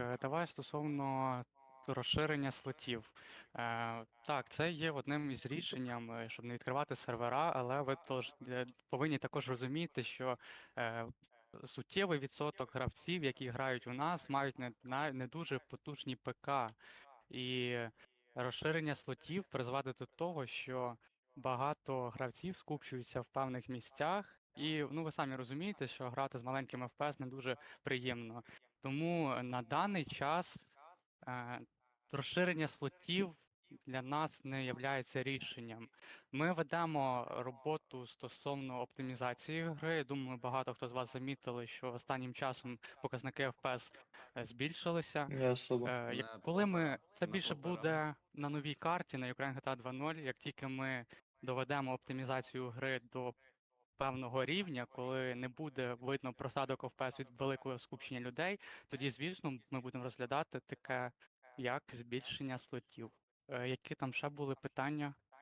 е, давай стосовно розширення слотів. Е, Так, це є одним із рішенням, е, щоб не відкривати сервера, але ви тож повинні також розуміти, що суттєвий відсоток гравців, які грають у нас, мають не, не дуже потужні ПК. І розширення слотів призводить до того, що багато гравців скупчуються в певних місцях, і ну ви самі розумієте, що грати з маленьким FPS не дуже приємно. Тому на даний час е, розширення слотів для нас не є рішенням. Ми ведемо роботу стосовно оптимізації гри. Думаю, багато хто з вас замітили, що останнім часом показники FPS е, збільшилися. Не особо. Е, як, коли ми це більше буде на новій карті на Ukraine GTA 2.0, як тільки ми доведемо оптимізацію гри до певного рівня, коли не буде видно просадок ОФПС від великого скупчення людей, тоді, звісно, ми будемо розглядати таке, як збільшення слотів. Е, які там ще були питання?